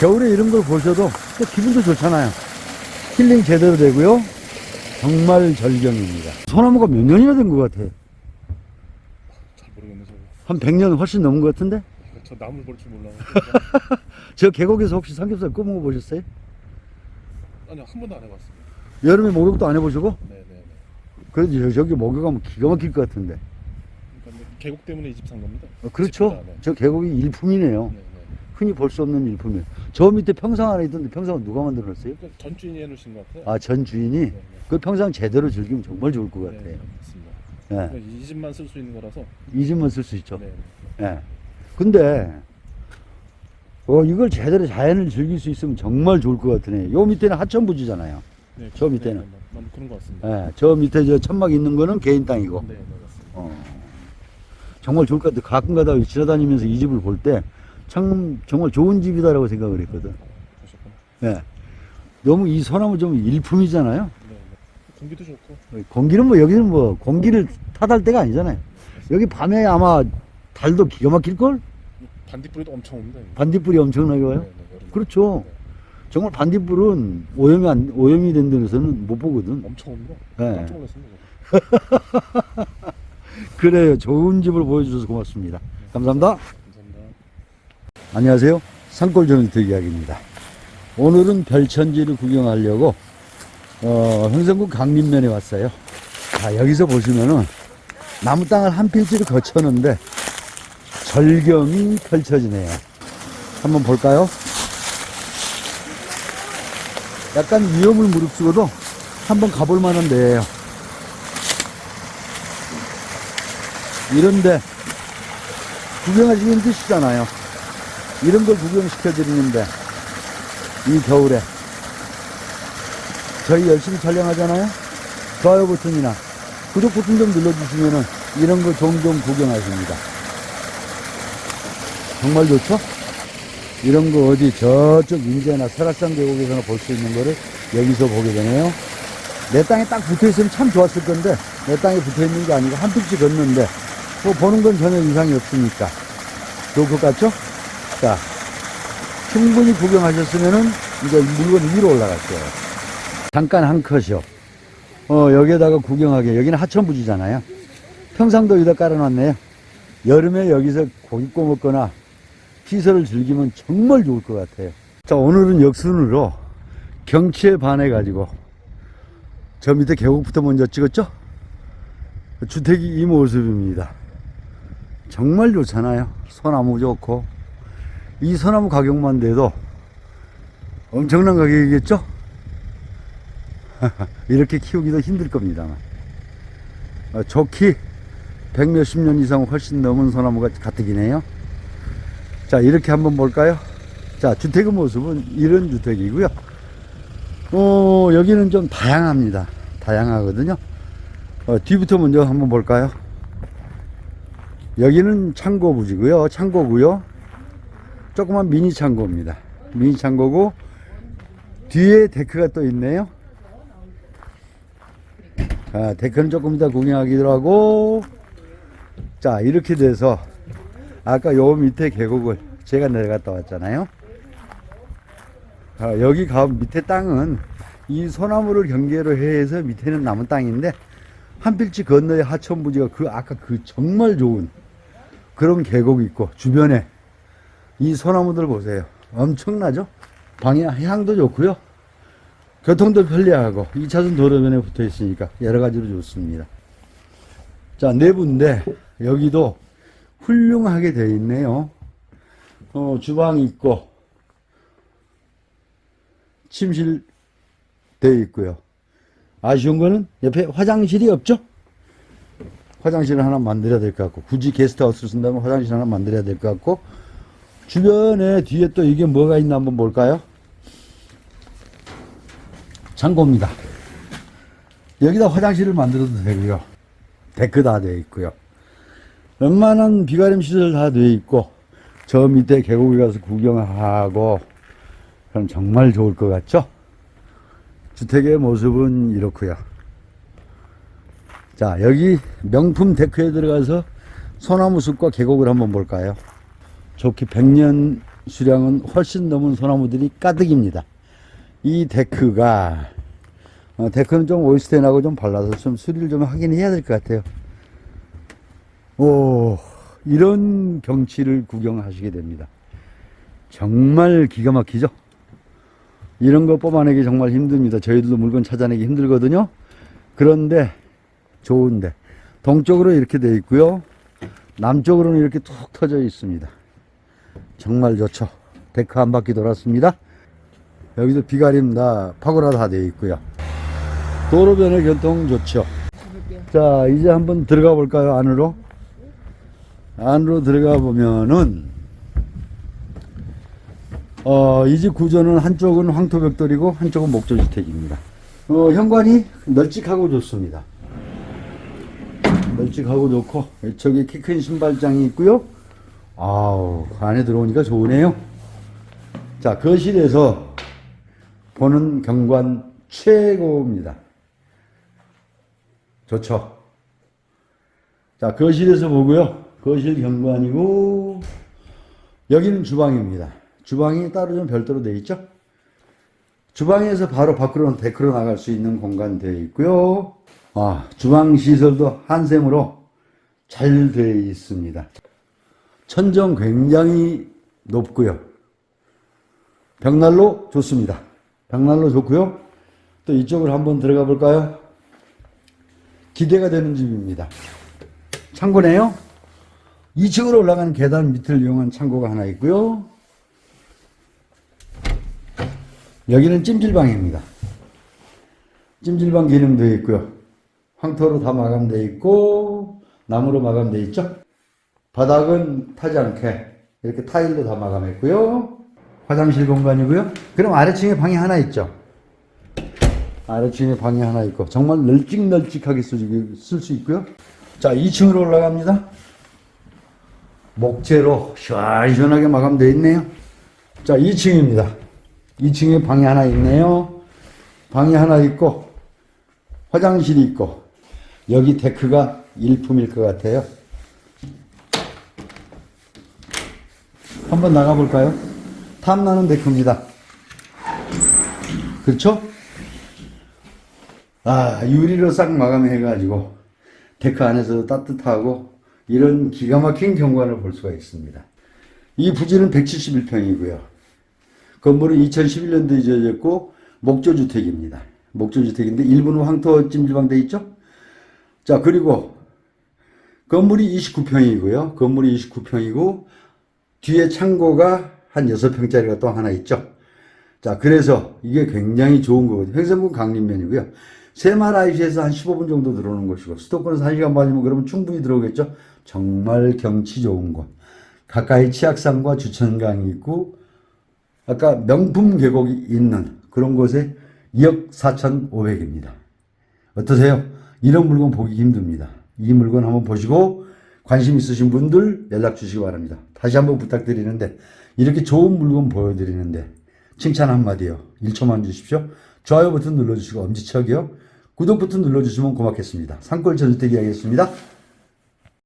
겨울에 이런 걸 보셔도 또 기분도 좋잖아요. 힐링 제대로 되고요. 정말 절경입니다. 소나무가 몇 년이나 된 것 같아. 잘 모르겠네 저거. 한 100년 훨씬 넘은 것 같은데? 저 나물 볼 줄 몰라. 저 계곡에서 혹시 삼겹살 구워 보셨어요? 아니요 한 번도 안 해봤습니다. 여름에 목욕도 안 해보시고? 네네네. 그래도 저기 목욕하면 기가 막힐 것 같은데. 그러니까 뭐 계곡 때문에 이 집 산 겁니다. 어, 그렇죠. 네. 저 계곡이 일품이네요. 네네. 흔히 볼 수 없는 일품이에요. 저 밑에 평상 하나 있던데 평상은 누가 만들어놨어요? 그전 주인이 해놓으신 것 같아요. 아, 전 주인이? 네 네. 그 평상 제대로 즐기면 정말 좋을 것 같아요. 네, 맞습니다. 예. 그러니까 이 집만 쓸 수 있는 거라서. 이 집만 쓸 수 있죠. 네. 예. 근데, 어, 이걸 제대로 자연을 즐길 수 있으면 정말 좋을 것 같으네. 요 밑에는 하천부지잖아요. 네, 저 밑에는? 네, 네, 네, 그런 것 같습니다. 예. 저 밑에 저 천막 있는 거는 개인 땅이고. 네, 네, 맞습니다. 어. 정말 좋을 것 같아. 가끔 가다 지나다니면서 이 집을 볼 때, 참, 정말 좋은 집이다라고 생각을 했거든. 그러셨구나. 예. 너무 이 소나무 좀 일품이잖아요. 네, 네. 공기도 좋고. 공기는 뭐, 여기는 뭐, 공기를 탓할 때가 아니잖아요. 여기 밤에 아마 달도 기가 막힐 걸? 반딧불이도 엄청 옵니다. 여기. 반딧불이 엄청나게 와요. 네, 네, 여름에. 그렇죠. 네, 정말 반딧불은 오염이 안, 오염이 된 데서는 못 보거든. 엄청 옵니다. 네. 깜짝 놀랐습니다. 그래요. 좋은 집을 보여주셔서 고맙습니다. 감사합니다. 안녕하세요. 산골정일터 이야기입니다. 오늘은 별천지를 구경하려고 어, 흥성군 강림면에 왔어요. 자 여기서 보시면은 나무 땅을 한 필지를 거쳤는데 절경이 펼쳐지네요. 한번 볼까요? 약간 위험을 무릅쓰고도 한번 가볼 만한 데예요. 이런데 구경하시기 힘드시잖아요. 이런 걸 구경시켜 드리는데 이 겨울에 저희 열심히 촬영하잖아요. 좋아요 버튼이나 구독 버튼 좀 눌러주시면은 이런 거 종종 구경하십니다. 정말 좋죠? 이런 거 어디 저쪽 인제나 설악산 계곡에서나 볼 수 있는 거를 여기서 보게 되네요. 내 땅에 딱 붙어 있으면 참 좋았을 건데 내 땅에 붙어 있는 게 아니고 한 필지 걷는데 뭐 보는 건 전혀 이상이 없으니까 좋을 것 같죠? 자, 충분히 구경하셨으면은 이제 물건 위로 올라갈게요. 잠깐 한 컷이요. 어, 여기에다가 구경하게. 여기는 하천부지잖아요. 평상도 여기다 깔아놨네요. 여름에 여기서 고기 구워 먹거나 시설을 즐기면 정말 좋을 것 같아요. 자, 오늘은 역순으로 경치에 반해가지고 저 밑에 계곡부터 먼저 찍었죠? 주택이 이 모습입니다. 정말 좋잖아요. 소나무 좋고. 이 소나무 가격만 돼도 엄청난 가격이겠죠? 이렇게 키우기도 힘들 겁니다만. 어, 좋기 백 몇십 년 이상 훨씬 넘은 소나무가 가뜩이네요. 자, 이렇게 한번 볼까요? 자, 주택의 모습은 이런 주택이고요. 어, 여기는 좀 다양합니다. 다양하거든요. 어, 뒤부터 먼저 한번 볼까요? 여기는 창고 부지고요. 창고고요. 조그만 미니 창고입니다. 미니 창고고 뒤에 데크가 또 있네요. 아, 데크는 조금 이따 구경하기로 하고 자 이렇게 돼서 아까 요 밑에 계곡을 제가 내려갔다 왔잖아요. 아, 여기 가 밑에 땅은 이 소나무를 경계로 해서 밑에는 남은 땅인데 한 필지 건너에 하천 부지가 그 아까 그 정말 좋은 그런 계곡이 있고 주변에 이 소나무들 보세요. 엄청나죠? 방향 향도 좋고요. 교통도 편리하고 2차선 도로변에 붙어 있으니까 여러 가지로 좋습니다. 자, 내부인데 여기도 훌륭하게 되어 있네요. 어, 주방 있고 침실 되어 있고요. 아쉬운 거는 옆에 화장실이 없죠? 화장실을 하나 만들어야 될 것 같고 굳이 게스트하우스를 쓴다면 화장실 하나 만들어야 될 것 같고 주변에 뒤에 또 이게 뭐가 있나 한번 볼까요? 창고입니다. 여기다 화장실을 만들어도 되고요. 데크 다 되어 있고요. 웬만한 비가림 시설 다 되어 있고 저 밑에 계곡에 가서 구경하고 그럼 정말 좋을 것 같죠? 주택의 모습은 이렇고요. 자, 여기 명품 데크에 들어가서 소나무 숲과 계곡을 한번 볼까요? 좋기 100년 수량은 훨씬 넘은 소나무들이 가득입니다. 이 데크가 어, 데크는 좀 오이스텐하고 좀 발라서 좀 수리를 좀 하긴 해야 될 것 같아요. 오, 이런 경치를 구경하시게 됩니다. 정말 기가 막히죠? 이런 거 뽑아내기 정말 힘듭니다. 저희들도 물건 찾아내기 힘들거든요. 그런데 좋은데 동쪽으로 이렇게 돼 있고요. 남쪽으로는 이렇게 툭 터져 있습니다. 정말 좋죠. 데크 한 바퀴 돌았습니다. 여기도 비가림 다 파고라 다돼 있고요. 도로변의 교통 좋죠. 자, 이제 한번 들어가 볼까요? 안으로. 안으로 들어가 보면은 어, 이 집 구조는 한쪽은 황토벽돌이고 한쪽은 목조주택입니다. 어, 현관이 널찍하고 좋습니다. 널찍하고 좋고 저기 키큰 신발장이 있고요. 아우 안에 들어오니까 좋으네요. 자 거실에서 보는 경관 최고입니다. 좋죠. 자 거실에서 보고요. 거실 경관이고 여기는 주방입니다. 주방이 따로 좀 별도로 되어 있죠. 주방에서 바로 밖으로 데크로 나갈 수 있는 공간 되어 있고요. 아, 주방 시설도 한샘으로 잘 되어 있습니다. 천정 굉장히 높고요. 벽난로 좋습니다. 벽난로 좋고요. 또 이쪽으로 한번 들어가 볼까요? 기대가 되는 집입니다. 창고네요. 2층으로 올라가는 계단 밑을 이용한 창고가 하나 있고요. 여기는 찜질방입니다. 찜질방 기능도 있고요. 황토로 다 마감되어 있고 나무로 마감되어 있죠. 바닥은 타지 않게 이렇게 타일로 다 마감했고요. 화장실 공간이고요. 그럼 아래층에 방이 하나 있죠. 아래층에 방이 하나 있고 정말 널찍널찍하게 쓸 수 있고요. 자 2층으로 올라갑니다. 목재로 시원시원하게 마감되어 있네요. 자 2층입니다. 2층에 방이 하나 있네요. 방이 하나 있고 화장실이 있고 여기 데크가 일품일 것 같아요. 한번 나가볼까요? 탐나는 데크입니다. 그렇죠? 아, 유리로 싹 마감해가지고 데크 안에서도 따뜻하고 이런 기가 막힌 경관을 볼 수가 있습니다. 이 부지는 171평이고요. 건물은 2011년도에 지어졌고 목조주택입니다. 목조주택인데 일부는 황토 찜질방 돼 있죠? 자, 그리고 건물이 29평이고요. 건물이 29평이고 뒤에 창고가 한 6평짜리가 또 하나 있죠. 자, 그래서 이게 굉장히 좋은 거거든요. 횡성군 강림면이고요. 세마라이시에서 한 15분 정도 들어오는 곳이고 수도권에서 1시간 반이면 그러면 충분히 들어오겠죠. 정말 경치 좋은 곳. 가까이 치악산과 주천강이 있고 아까 명품 계곡이 있는 그런 곳에 2억 4,500입니다. 어떠세요? 이런 물건 보기 힘듭니다. 이 물건 한번 보시고 관심 있으신 분들 연락 주시기 바랍니다. 다시 한번 부탁드리는데 이렇게 좋은 물건 보여드리는데 칭찬 한마디요. 1초만 주십시오. 좋아요 버튼 눌러주시고 엄지척이요. 구독 버튼 눌러주시면 고맙겠습니다. 산골 전주택 이야기였습니다.